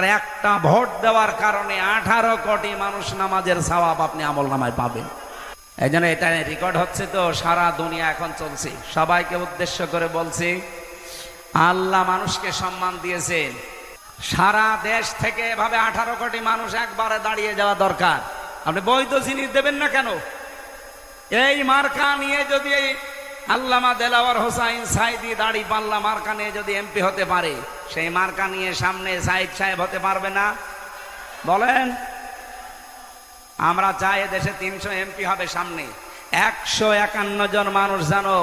আর একটা ভোট দেওয়ার কারণে আঠারো কোটি মানুষ নামাজের সওয়াব আপনি আমল নামায় পাবেন। এই জন্য এটা রেকর্ড হচ্ছে তো, সারা দুনিয়া এখন চলছে। সবাইকে উদ্দেশ্য করে বলছি, আল্লাহ মানুষকে সম্মান দিয়েছেন সারা দেশ থেকে এভাবে আঠারো কোটি মানুষ একবারে দাঁড়িয়ে যাওয়া দরকার। আপনি বৈধ জিনিস দেবেন না কেন? এই মার্কা নিয়ে যদি আল্লামা দেলাওয়ার হোসাইন সাইদি দাড়ি পাল্লা মার্কা নিয়ে যদি এমপি হতে পারে, সেই মার্কা নিয়ে সামনে সাইদ সাহেব হতে পারবে না। বলেন, আমরা চাই দেশে তিনশো এমপি হবে সামনে। একশো একান্ন জন মানুষ জানো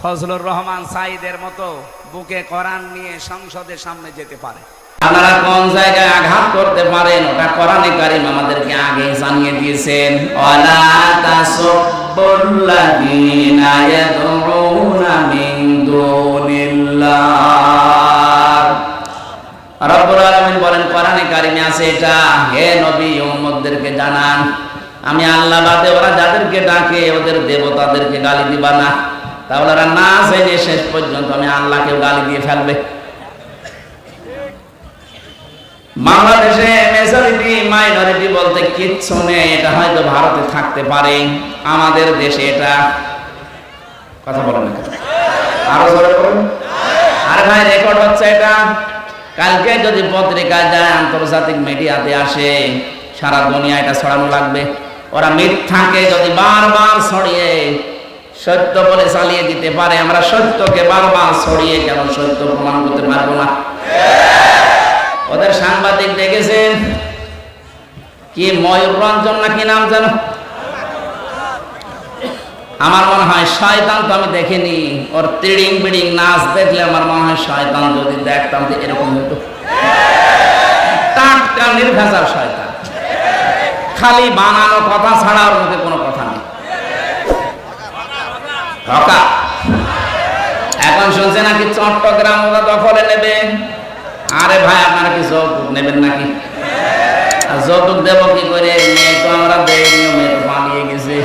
ফজলুর রহমান সাইদের মতো বুকে কোরআন নিয়ে সংসদের সামনে যেতে পারে। আপনারা কোন জায়গায় আঘাত করতে পারেন, ওটা কোরআনে কারিম আমাদেরকে আগে জানিয়ে দিয়েছেন। ওয়ালা তাসাব্বুল্লাযীনা ইয়াদউনা মিন দুনিল্লাহ রব্বুল আলামিন বলেন, কোরআনে কারিমে আছে এটা। হে নবী উম্মতদেরকে জানান, আমি আল্লাহ বাদে, ওরা যাদেরকে ডাকে, ওদের দেবতাদেরকে গালি দিবা না। তাহলে ওরা না জেনে শেষ পর্যন্ত আমি আল্লাহকেও গালি দিয়ে ফেলবে। বাংলাদেশে মেজরিটি মাইনরিটি বলতে কিচ্ছু নেই, এটা হয়তো ভারতে থাকতে পারে, আমাদের দেশে এটা, কথা বলেন না আরও আরে ভাই রেকর্ড হচ্ছে এটা। কালকে যদি পত্রিকায় যায়, আন্তর্জাতিক মিডিয়াতে আসে, সারা দুনিয়া এটা ছড়ানো লাগবে। ওরা মিথ্যাকে যদি বারবার ছড়িয়ে, সত্য বলে চালিয়ে দিতে পারে, আমরা সত্যকে বারবার ছড়িয়ে কেন সত্য প্রমাণ করতে পারব না? সাংবাদিক দেখেছেন কি ময়ূর রঞ্জন না কি নাম জানো? আমার মনে হয় শয়তান তো আমি দেখিনি। ওর তিড়িং বিড়িং নাচ দেখলে আমার মনে হয় শয়তান যদি দেখতাম যে এরকম হতো টাটকা নির্ভেজাল শয়তান। খালি বানানো কথা ছাড়া ওর মুখে কোনো কথা নেই। এখন শুনছে নাকি চট্টগ্রাম ওরা দখলে নেবে। আরে ভাই, আপনারা কি যৌতুক নেবেন নাকি? আর যৌতুক দেবো কি করে? মেয়ে তো আমরা দেয়নি মেয়ে তো পালিয়ে গেছে।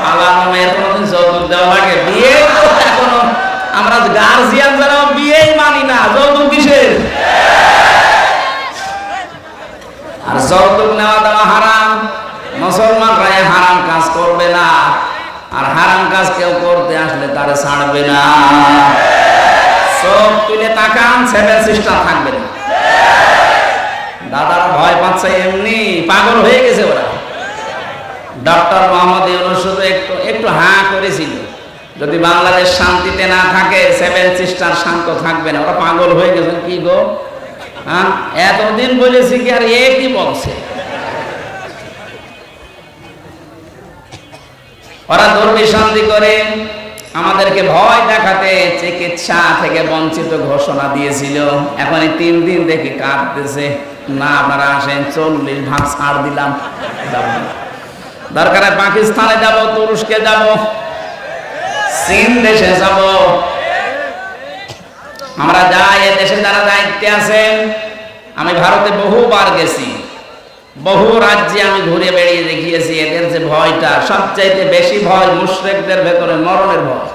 পালানো মেয়ের কোনোদিন যৌতুক দেওয়া লাগে। বিয়ে এখনও আমরা গার্জিয়ান যারা বিয়েই মানি না। যৌতুক কিসের? আর যৌতুক নেওয়া দেওয়া হারাম। মুসলমানরা হারাম কাজ করবে না। আর হারাম কাজ কেউ করতে আসলে তারা ছাড়বে না। চোখ তুলে তাকান সিস্টার থাকবে না। দাদারা ভয় পাচ্ছে এমনি, পাগল হয়ে গেছে ওরা। ডক্টর মোহাম্মদ একটু একটু হাঁ করেছিল। যদি বাংলাদেশ শান্তিতে না থাকে সেভেন সিস্টার শান্ত থাকবে না। ওরা পাগল হয়ে গেছে, কি গো? হ্যাঁ এতদিন বলেছি কি আর এ কি বলছে? ওরা দুর্বিসন্ধি করে আমাদেরকে ভয় দেখাতে চিকিৎসা থেকে বঞ্চিত ঘোষণা দিয়েছিল। এখন এই তিন দিন দেখি কাঁদতেছে। না, আপনারা আসেন, চল্লিশ ভাগ ছাড় দিলাম। দরকারে পাকিস্তানে যাব, তুরস্কে যাব, চীন দেশে যাব। আমরা যাই, এ দেশে যারা দায়িত্বে আছেন, আমি ভারতে বহুবার গেছি। বহু রাজ্যে আমি ঘুরে বেড়িয়ে দেখিয়েছি, এদের যে ভয়টা, সবচাইতে বেশি ভয় মুশরিকদের ভেতরে মরণের ভয়।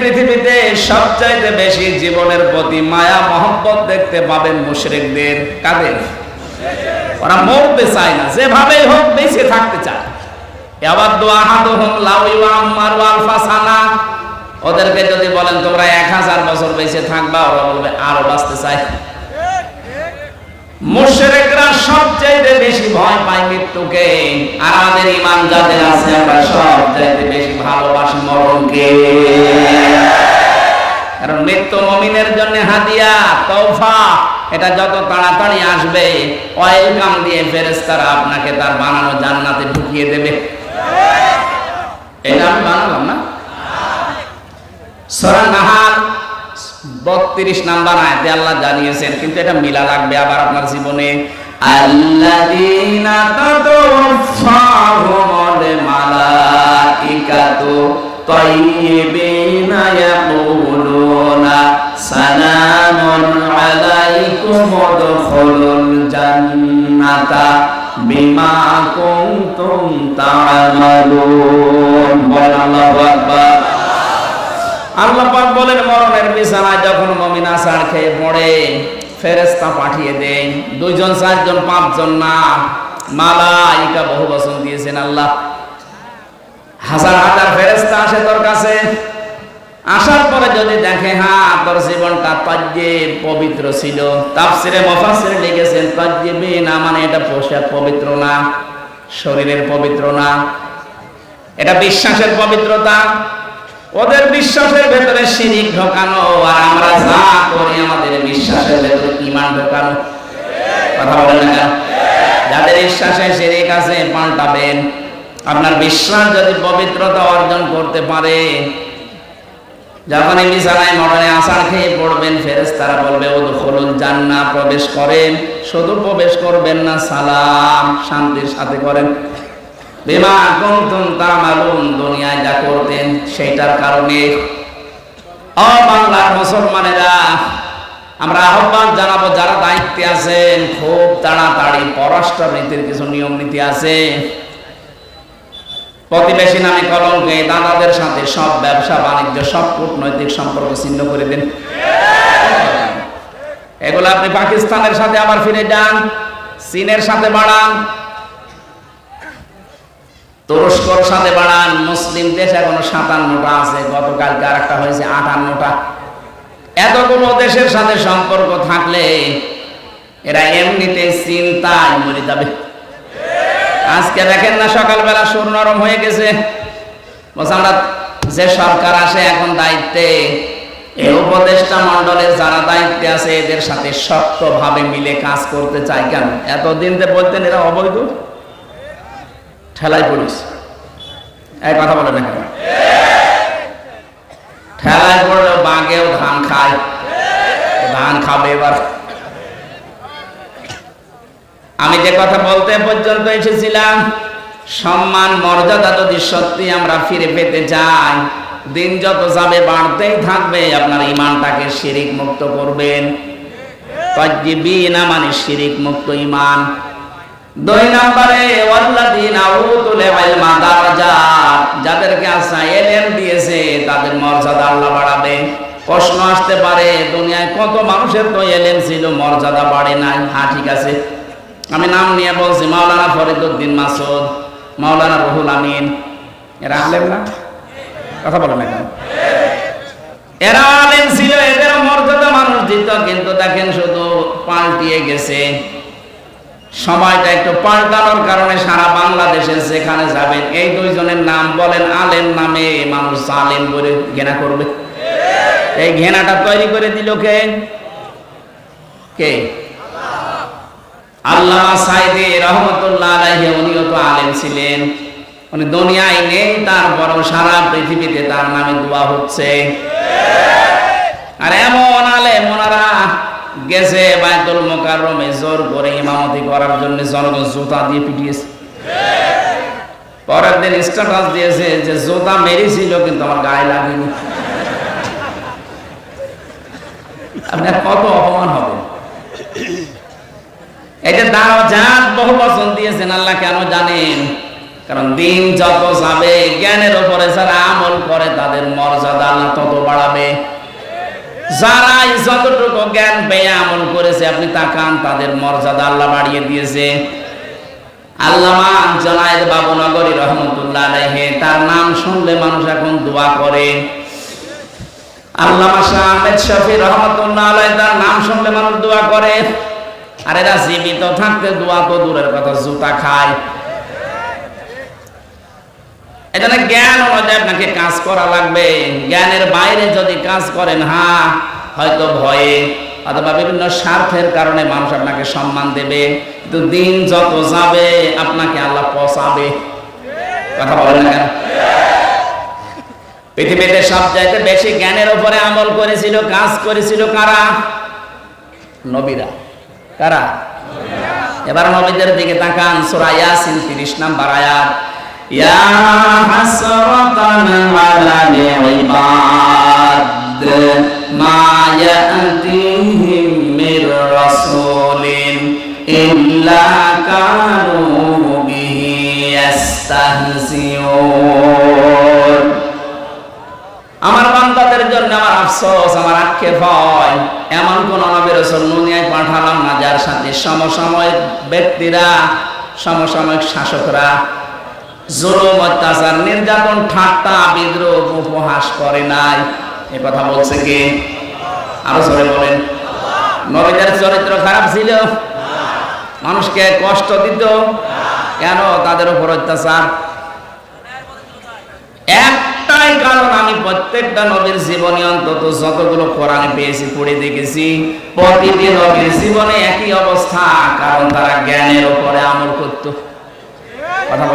পৃথিবীতে সবচাইতে বেশি জীবনের প্রতি মায়া, মহব্বত দেখতে পাবেন মুশরিকদের কাদের? ওরা মরতে চায় না, যেভাবেই হোক বেঁচে থাকতে চায়। ওদেরকে যদি বলেন, তোমরা এক হাজার বছর বেঁচে থাকবা ওরা বলবে, আরও বাঁচতে সবচাইতে বেশি ভয় পায় মৃত্যুকে। আর আমাদের ইমান যাদের আছে, আমরা সবচাইতে বেশি ভালোবাসি মরণকে। কারণ মৃত্যু মমিনের জন্য হাদিয়া তৌফা এটা যত তাড়াতাড়ি আসবে ওয়েলকাম দিয়ে ফেরেস্তারা আপনাকে তার বানানো জান্নাতে ঢুকিয়ে দেবে। এটা আমি বানালাম না? সূরা নাহার বত্রিশ নাম্বার আয়তে আল্লাহ জানিয়েছেন, কিন্তু এটা মিলা লাগবে আবার আপনার জীবনে। আল্লাযীনা জান্নাতা বিমা কুনতুম তা'মালুন। আল্লাহু আকবার। আল্লাহ পাক বলেন, মরণের বিছানায় যখন মুমিন আসার খেয়ে পড়ে, ফেরেশতা পাঠিয়ে দেন। দুইজন, চারজন, পাঁচজন না। মালাইকা বহু বচন দিয়েছেন আল্লাহ। হাজার হাজার ফেরেশতা আসে তোর কাছে। আসার পরে যদি দেখে হ্যাঁ তোর জীবনটা তাজ্জে পবিত্র ছিল, তাফসিরে মুফাসসিরে লিখেছেন তাজ্জিবি না মানে এটা পোশাক পবিত্র না, শরীরের পবিত্র না, এটা বিশ্বাসের পবিত্রতা, ওদের বিশ্বাসের ভেতরে শিরিক ঢোকানো, আর আমরা যা করি আমাদের বিশ্বাসের ভেতরে ইমান ঢোকানো কথা বলেন না? যাদের বিশ্বাসে শিরিক আছে, পাল্টাবেন আপনার বিশ্বাস যদি পবিত্রতা অর্জন করতে পারে যখন এই বিছানায় মরণে আসার খেয়ে পড়বেন ফেরেস তারা বলবে ও দুখলুল জান্না প্রবেশ করেন। শুধু প্রবেশ করবেন না, সালাম, শান্তির সাথে করেন। বিমা তামালুন, দুনিয়ায় যা করতেন সেটার কারণে। ও বাংলার মুসলমানেরা, আমরা আহ্বান জানাব, যারা দায়িত্বে আছেন, খুব তাড়াতাড়ি পররাষ্ট্র নীতির কিছু নিয়ম নীতি আছে। প্রতিবেশী নামে কলঙ্কে দাদাদের সাথে সব ব্যবসা, বাণিজ্য, সব কূটনৈতিক সম্পর্ক ছিন্ন করে দিন। এগুলো আপনি পাকিস্তানের সাথে আবার ফিরে যান, চীনের সাথে বাড়ান, তুরস্কর সাথে বাড়ান, মুসলিম দেশ এখনও সাতান্নটা আছে, গতকালকে আর একটা হয়েছে আটান্নটা। এতগুলো দেশের সাথে সম্পর্ক থাকলে এরা এমনিতে চিন্তায় মরে যাবে। আজকে দেখেন না সকালবেলা সুর নরম হয়ে গেছে। যে সরকার আসে এখন দায়িত্বে এই উপদেষ্টা মন্ডলের যারা দায়িত্বে আছে, এদের সাথে শক্তভাবে মিলে কাজ করতে চায় কেন? এতদিন যে বলতেন এরা অবৈধ। ঠেলায় পড়িস এই কথা বলে না কেন? ঠেলায় পড়লেও বাঘেও ধান খায়। ধান খাবে এবার। আমি যে কথা বলতে পর্যন্ত এসেছিলাম, সম্মান, মর্যাদা যদি সত্যি আমরা ফিরে পেতে চাই, দিন যত যাবে বাড়তেই থাকবে, আপনার ইমানটাকে শিরিক মুক্ত করবেন। মানে শিরিক মুক্ত ইমান। দুই নম্বরে যাদেরকে আল্লাহ এলেম দিয়েছে, তাদের মর্যাদা আল্লাহ বাড়াবে। প্রশ্ন আসতে পারে, দুনিয়ায় কত মানুষের তো এলেম ছিল, মর্যাদা বাড়ে নাই। হ্যাঁ ঠিক আছে। আমি নাম নিয়ে বলছি, মাওলানা ফরিদুদ্দিন মাসুদ, মাওলানা রুহুল আমিন। এরা আলেম না? কথা বলে না কেন? এরা আলেম ছিল, এদের মর্যাদা মানুষ দিত, কিন্তু দেখেন শুধু পাল্টিয়ে গেছে। সময়টা একটু পাল্টানোর কারণে সারা বাংলাদেশে যেখানে যাবেন, এই দুইজনের নাম বলেন আলেম নামে মানুষ আলেম বলে ঘেনা করবে। এই ঘেনাটা তৈরি করে দিল কে? কে? আল্লাহ সাইদে রহমতুল্লাহ উনিও তো আলেম ছিলেন। উনি দুনিয়ায় নেই তারপরও সারা পৃথিবীতে তার নামে দোয়া হচ্ছে। আর এমন আলেম ওনারা গেছে মোকাররমে জোর করে ইমামতি করার জন্য জনগণ জুতা দিয়ে পিটিয়েছে। পরের দিন স্ট্যাটাস দিয়েছে যে জুতা মেরেছিল, কিন্তু আমার গায়ে লাগেনি। আপনার কত অপমান হবে এই যে যান বহু বচন দিয়েছেন, আল্লাহ কেন জানেন? কারণ দিন যত যাবে, জ্ঞানের উপরে যারা আমল করে, তাদের মর্যাদা আল্লাহ তত বাড়াবে। যারা যতটুকু জ্ঞান পেয়ে আমল করেছে, আপনি তাকান, তাদের মর্যাদা আল্লাহ বাড়িয়ে দিয়েছে। আল্লামা জনায়েদ বাবু নগরী রহমতুল্লাহ তার নাম শুনলে মানুষ এখন দোয়া করে। আল্লামা শাহ আহমেদ শফি রহমতুল্লাহ তার নাম শুনলে মানুষ দোয়া করে। আর এরা জীবিত থাকতে দোয়া তো দূরের কথা, জুতা খায় এখানে জ্ঞান অনুযায়ী আপনাকে কাজ করা লাগবে। জ্ঞানের বাইরে যদি কাজ করেন হ্যাঁ হয়তো ভয়ে অথবা বিভিন্ন স্বার্থের কারণে মানুষ আপনাকে সম্মান দেবে। কিন্তু দিন যত যাবে, আপনাকে আল্লাহ পচাবে। কথা বলেন না কেন? পৃথিবীতে সব চাইতে বেশি জ্ঞানের উপরে আমল করেছিল, কাজ করেছিল কারা? নবীরা। কারা এবার নবীদের দিকে তাকান সূরা ইয়াসিন 30 নাম্বার আয়াত ইয়া হাসরাতান আলা নিবাদ মা ইয়াতিহিম মির রাসূলিন ইল্লা কানু বিহি ইয়াস্তাহজিউন আমার বান্দাদের জন্য আমার আফসোস, আমার আক্ষেপ হয়। এমন কোন নবীর দুনিয়ায় পাঠালাম না, যার সাথে সমসাময়িক ব্যক্তিরা, সমসাময়িক শাসকরা জুলুম, অত্যাচার, নির্যাতন, ঠাট্টা, বিদ্রোহ উপহাস করে নাই। এ কথা বলছে কি? আরও জোরে বলেন। নবীদের চরিত্র খারাপ ছিল? মানুষকে কষ্ট দিত? কেন তাদের উপর অত্যাচার? একটাই কারণ আমি প্রত্যেকটা নবীর জীবনে অন্তত যতগুলো কোরআনে পেয়েছি, পড়ে দেখেছি, প্রতিটি নবীর জীবনে একই অবস্থা, কারণ তারা জ্ঞানের উপরে আমল করত। কথা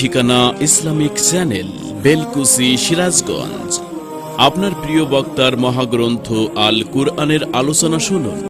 ঠিকানা ইসলামিক চ্যানেল, বেলকুসি, সিরাজগঞ্জ। আপনার প্রিয় বক্তার মহাগ্রন্থ আল কুরআনের আলোচনা শুনুন।